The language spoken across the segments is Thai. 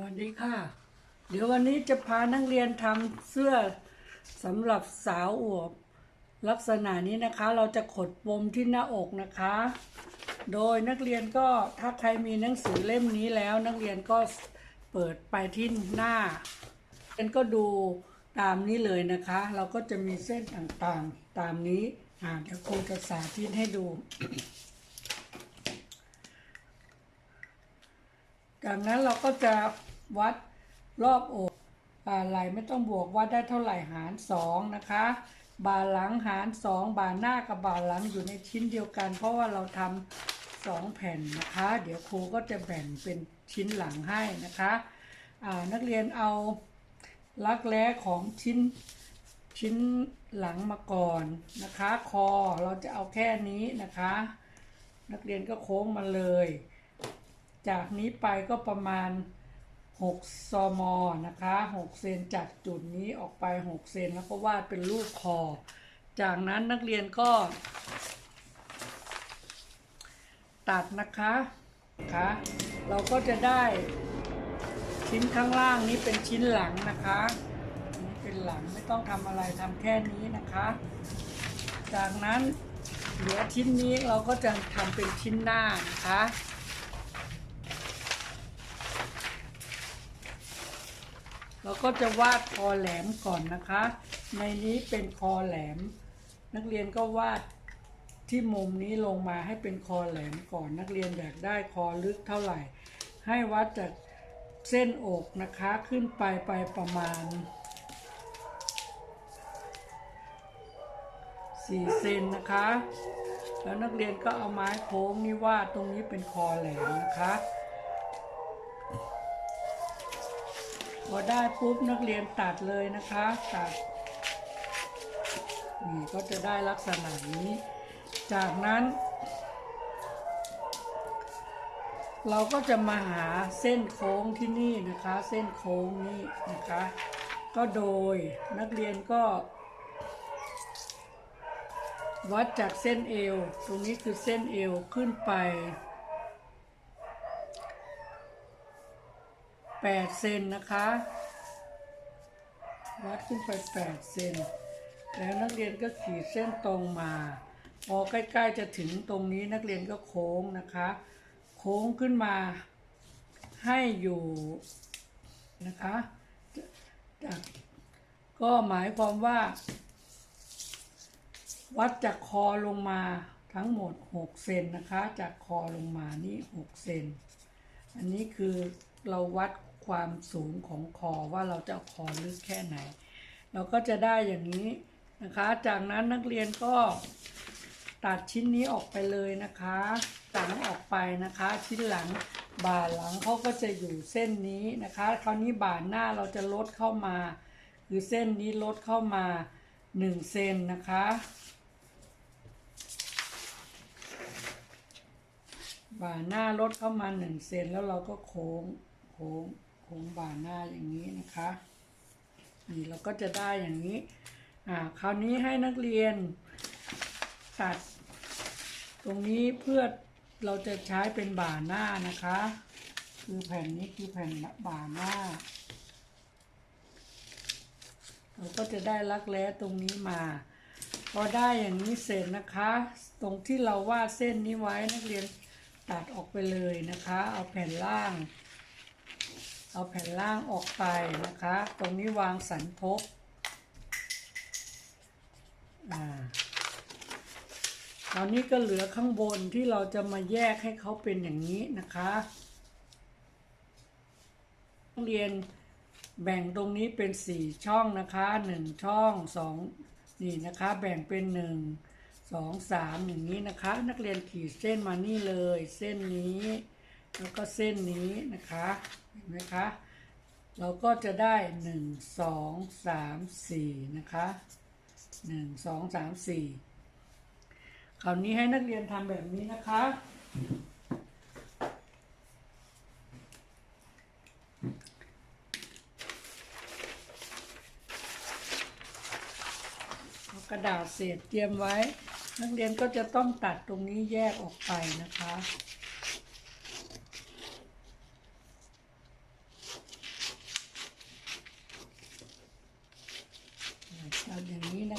วัสดีค่ะ เดี๋ยววันนี้จะพานักเรียนทำเสื้อสำหรับสาวอวบ ลักษณะนี้นะคะ เราจะขดปมที่หน้าอกนะคะ โดยนักเรียนก็ถ้าใครมีหนังสือเล่มนี้แล้ว นักเรียนก็เปิดไปที่หน้าเรียนก็ดูตามนี้เลยนะคะ เราก็จะมีเส้นต่างๆตามนี้อ่าเดี๋ยวครูจะสาธิตให้ดู จากนั้นเราก็จะวัดรอบอกบ่าไหลไม่ต้องบวกวัดได้เท่าไหร่หารสองนะคะ บ่าหลังหารสองบ่าหน้ากับบ่าหลังอยู่ในชิ้นเดียวกัน เพราะว่าเราทำสองแผ่นนะคะ เดี๋ยวครูก็จะแบ่งเป็นชิ้นหลังให้นะคะนักเรียนเอาลักแร้ของชิ้นชิ้นหลังมาก่อนนะคะ คอเราจะเอาแค่นี้นะคะ นักเรียนก็โค้งมาเลย จากนี้ไปก็ประมาณ 6 ซมนะคะ 6 เซนจากจุดนี้ออกไป 6 เซนแล้วก็วาดเป็นรูปคอ จากนั้นนักเรียนก็ ตัดนะคะคะเราก็จะได้ชิ้นข้างล่างนี้เป็นชิ้นหลังนะคะอันนี้เป็นหลังไม่ต้องทำอะไรทำแค่นี้นะคะ จากนั้นเหลือชิ้นนี้เราก็จะทำเป็นชิ้นหน้านะคะ เราก็จะวาดคอแหลมก่อนนะคะ ในนี้เป็นคอแหลม นักเรียนก็วาดที่มุมนี้ลงมาให้เป็นคอแหลมก่อนนักเรียนอยากได้คอลึกเท่าไหร่ ให้วัดจากเส้นอกนะคะขึ้นไปไปประมาณ4เซนนะคะ แล้วนักเรียนก็เอาไม้โค้งนี่วาดตรงนี้เป็นคอแหลมนะคะ พอได้ปุ๊บนักเรียนตัดเลยนะคะตัดนี่ก็จะได้ลักษณะนี้ จากนั้น เราก็จะมาหาเส้นโค้งที่นี่นะคะ เส้นโค้งนี้นะคะ ก็โดยนักเรียนก็ วัดจากเส้นเอว ตรงนี้คือเส้นเอวขึ้นไป 8เซนนะคะวัดขึ้นไป8เซนแล้วนักเรียนก็ขีดเส้นตรงมาพอใกล้ๆจะถึงตรงนี้นักเรียนก็โค้งนะคะ โค้งขึ้นมาให้อยู่นะคะจากก็หมายความว่า วัดจากคอลงมาทั้งหมด 6 เซนนะคะ จากคอลงมานี่ 6 เซน อันนี้คือเราวัด ความสูงของคอว่าเราจะาคอลึกแค่ไหน เราก็จะได้อย่างนี้นะคะ จากนั้นนักเรียนก็ตัดชิ้นนี้ออกไปเลยนะคะหลังออกไปนะคะ ชิ้นหลังบ่าหลังเขาก็จะอยู่เส้นนี้นะคะ คราวนี้บ่าหน้าเราจะลดเข้ามา คือเส้นนี้ลดเข้ามา1เซนนะคะ บ่าหน้าลดเข้ามาหนึ่งเซนแล้วเราก็โค้งโค้ง โค้งบ่าหน้าอย่างนี้นะคะนี่เราก็จะได้อย่างนี้อ่าคราวนี้ให้นักเรียนตัด ตรงนี้เพื่อเราจะใช้เป็นบ่าหน้านะคะ คือแผ่นนี้คือแผ่นบ่าหน้า เราก็จะได้รักแร้ตรงนี้มา พอได้อย่างนี้เสร็จนะคะ ตรงที่เราวาดเส้นนี้ไว้นักเรียนตัดออกไปเลยนะคะ เอาแผ่นล่าง เอาแผ่นล่างออกไปนะคะ ตรงนี้วางสันทบอ่านี้ก็เหลือข้างบนที่เราจะมาแยกให้เขาเป็นอย่างนี้นะคะนักเรียนแบ่งตรงนี้เป็นสี่ช่องนะคะหนึ่งช่องสองนี่นะคะ แบ่งเป็นหนึ่งสองสามอย่างนี้นะคะ นักเรียนขีดเส้นมานี่เลย เส้นนี้ แล้วก็เส้นนี้นะคะเห็นไหมคะเราก็จะได้หนึ่งสองสามสี่นะคะหนึ่งสองสามสี่คราวนี้ให้นักเรียนทำแบบนี้นะคะ กระดาษเศษเตรียมไว้ นักเรียนก็จะต้องตัดตรงนี้แยกออกไปนะคะ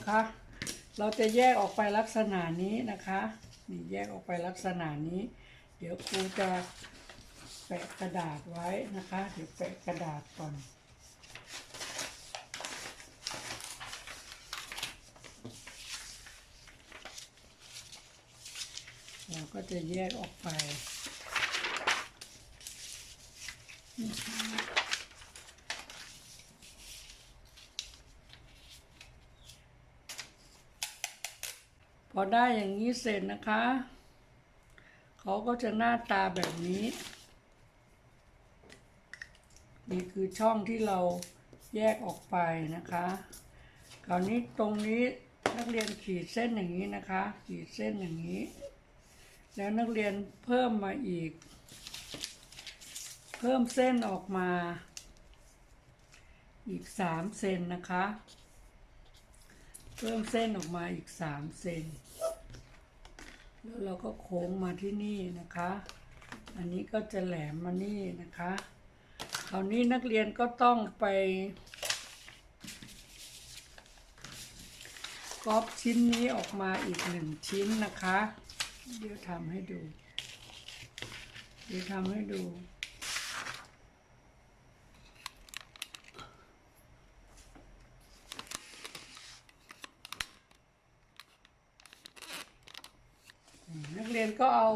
นะคะ เราจะแยกออกไปลักษณะนี้นะคะนี่แยกออกไปลักษณะนี้ เดี๋ยวครูจะแปะกระดาษไว้นะคะ เดี๋ยวแปะกระดาษก่อนเราก็จะแยกออกไป พอได้อย่างนี้เสร็จนะคะ เขาก็จะหน้าตาแบบนี้ นี่คือช่องที่เราแยกออกไปนะคะ คราวนี้ตรงนี้นักเรียนขีดเส้นอย่างนี้นะคะ ขีดเส้นอย่างนี้ แล้วนักเรียนเพิ่มมาอีก เพิ่มเส้นออกมา อีกสามเซนนะคะ เพิ่มเส้นออกมาอีกสามเซนแล้วเราก็โค้งมาที่นี่นะคะ อันนี้ก็จะแหลมมานี่นะคะ คราวนี้นักเรียนก็ต้องไปก๊อปชิ้นนี้ออกมาอีกหนึ่งชิ้นนะคะ เดี๋ยวทำให้ดู เดี๋ยวทำให้ดู นักเรียนก็เอา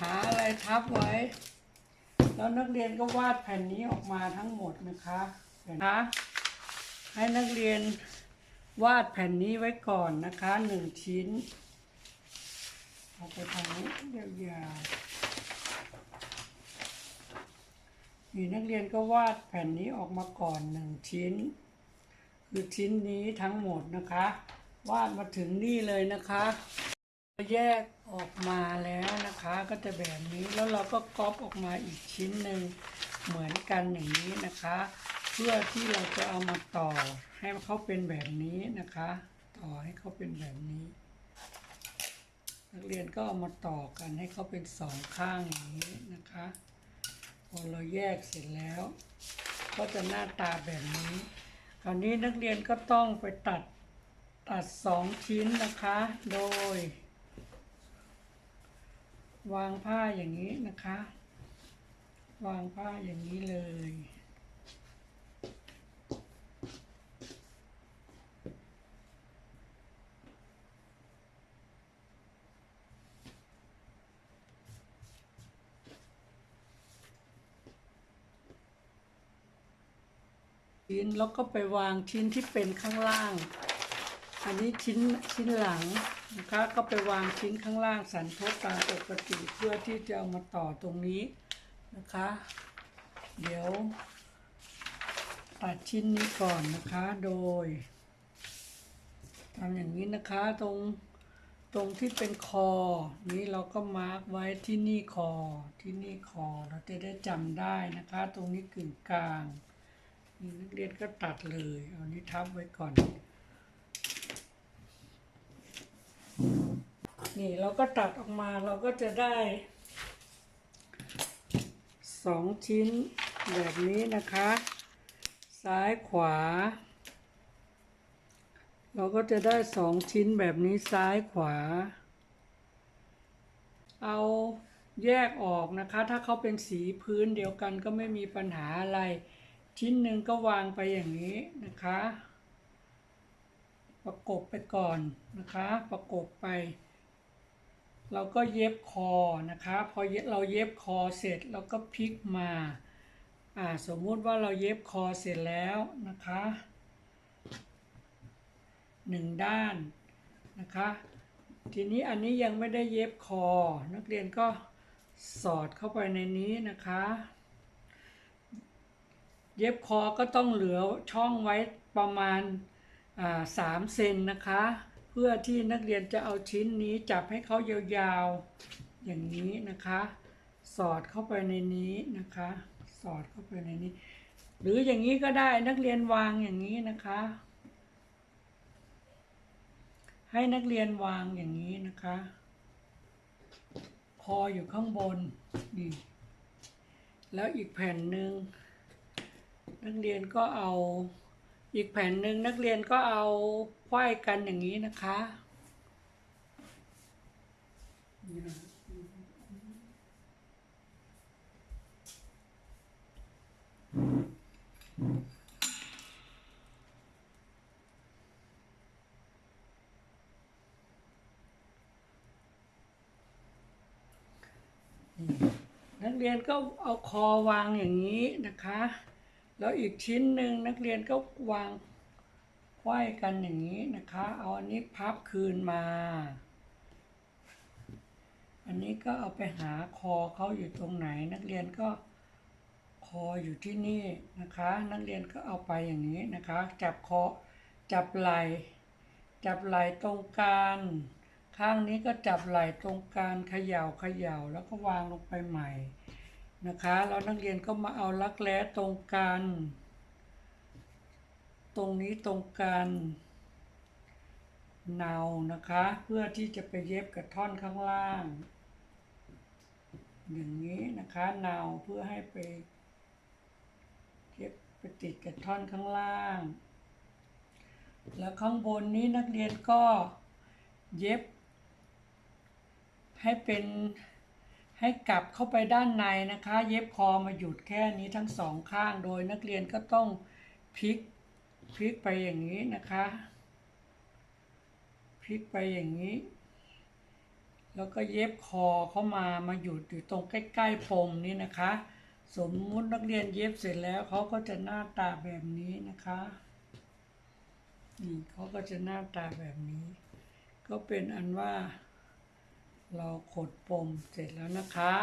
หาอะไรทับไว้ แล้วนักเรียนก็วาดแผ่นนี้ออกมาทั้งหมดนะคะนะคะให้นักเรียนวาดแผ่นนี้ไว้ก่อนนะคะหนึ่งชิ้นเอาไปทางนี้ยาวๆนี่นักเรียนก็วาดแผ่นนี้ออกมาก่อนหนึ่งชิ้น คือชิ้นนี้ทั้งหมดนะคะ วาดมาถึงนี่เลยนะคะ แยกออกมาแล้วนะคะก็จะแบบนี้แล้วเราก็ก๊อปออกมาอีกชิ้นหนึ่งเหมือนกันอย่างนี้นะคะ เพื่อที่เราจะเอามาต่อให้เขาเป็นแบบนี้นะคะ ต่อให้เขาเป็นแบบนี้ นักเรียนก็เอามาต่อกันให้เขาเป็นสองข้างอย่างนี้นะคะพอเราแยกเสร็จแล้ว ก็จะหน้าตาแบบนี้ คราวนี้นักเรียนก็ต้องไปตัดตัดสองชิ้นนะคะ โดย วางผ้าอย่างนี้นะคะ วางผ้าอย่างนี้เลย ชิ้นแล้วก็ไปวางชิ้นที่เป็นข้างล่าง อันนี้ชิ้นชิ้นหลัง นะคะก็ไปวางชิ้นข้างล่างสันทบตามปกติเพื่อที่จะเอามาต่อตรงนี้นะคะ เดี๋ยวตัดชิ้นนี้ก่อนนะคะโดยทำอย่างนี้นะคะตรงตรงที่เป็นคอ นี้เราก็มาร์กไว้ที่นี่คอ ที่นี่คอเราจะได้จำได้นะคะ ตรงนี้กึ่งกลางนี่นักเรียนก็ตัดเลย เอานี้ทับไว้ก่อน นี่เราก็ตัดออกมาเราก็จะได้สองชิ้นแบบนี้นะคะ ซ้ายขวา เราก็จะได้สองชิ้นแบบนี้ซ้ายขวา เอาแยกออกนะคะ ถ้าเขาเป็นสีพื้นเดียวกันก็ไม่มีปัญหาอะไร ชิ้นหนึ่งก็วางไปอย่างนี้นะคะ ประกบไปก่อนนะคะ ประกบไป เราก็เย็บคอนะคะพอเราเย็บคอเสร็จเราก็พลิกมาอ่าสมมุติว่าเราเย็บคอเสร็จแล้วนะคะหนึ่งด้านนะคะทีนี้อันนี้ยังไม่ได้เย็บคอ นักเรียนก็สอดเข้าไปในนี้นะคะ เย็บคอก็ต้องเหลือช่องไว้ประมาณสามเซนนะคะ พื่อที่นักเรียนจะเอาชิ้นนี้จับให้เขายาวๆอย่างนี้นะคะ สอดเข้าไปในนี้นะคะ สอดเข้าไปในนี้ หรืออย่างนี้ก็ได้นักเรียนวางอย่างนี้นะคะ ให้นักเรียนวางอย่างนี้นะคะคออยู่ข้างบนนี่แล้วอีกแผ่นหนึ่งนักเรียนก็เอา อีกแผ่นหนึ่งนักเรียนก็เอา ไขว้กันอย่างนี้นะคะนักเรียนก็เอาคอวางอย่างนี้นะคะ แล้วอีกชิ้นหนึ่งนักเรียนก็วาง ไขว้กันอย่างนี้นะคะ เอาอันนี้พับคืนมา อันนี้ก็เอาไปหาคอเขาอยู่ตรงไหน นักเรียนก็คออยู่ที่นี่นะคะ นักเรียนก็เอาไปอย่างนี้นะคะ จับคอจับไหล่จับไหล่ตรงกลางข้างนี้ก็จับไหล่ตรงกลางเขย่าเขย่าแล้วก็วางลงไปใหม่นะคะ แล้วนักเรียนก็มาเอาลักแร้ตรงกลาง ตรงนี้ตรงกลางเนานะคะ เพื่อที่จะไปเย็บกับท่อนข้างล่าง อย่างนี้นะคะเนาเพื่อให้ไปเย็บไปติดกับท่อนข้างล่าง แล้วข้างบนนี้นักเรียนก็เย็บ ให้เป็นให้กลับเข้าไปด้านในนะคะ เย็บคอมาหยุดแค่นี้ทั้งสองข้างโดยนักเรียนก็ต้องพลิก พลิกไปอย่างนี้นะคะพลิกไปอย่างนี้ แล้วก็เย็บคอเข้ามามาหยุดอยู่ตรงใกล้ๆปมนี้นะคะ สมมุตินักเรียนเย็บเสร็จแล้วเขาก็จะหน้าตาแบบนี้นะคะนี่เขาก็จะหน้าตาแบบนี้ ก็เป็นอันว่า เราขดปมเสร็จแล้วนะคะ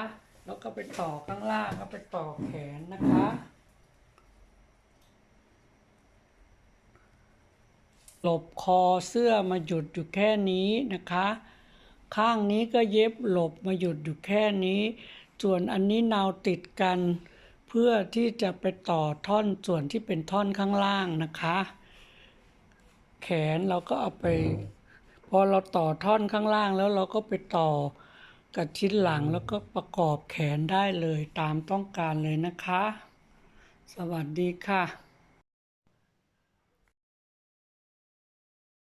แล้วก็ไปต่อข้างล่างก็ไปต่อแขนนะคะ หลบคอเสื้อมาหยุดอยู่แค่นี้นะคะ ข้างนี้ก็เย็บหลบมาหยุดอยู่แค่นี้ ส่วนอันนี้นาวติดกัน เพื่อที่จะไปต่อท่อนส่วนที่เป็นท่อนข้างล่างนะคะ แขนเราก็เอาไป พอเราต่อท่อนข้างล่างแล้วเราก็ไปต่อกับชิ้นหลังแล้วก็ประกอบแขนได้เลยตามต้องการเลยนะคะ สวัสดีค่ะ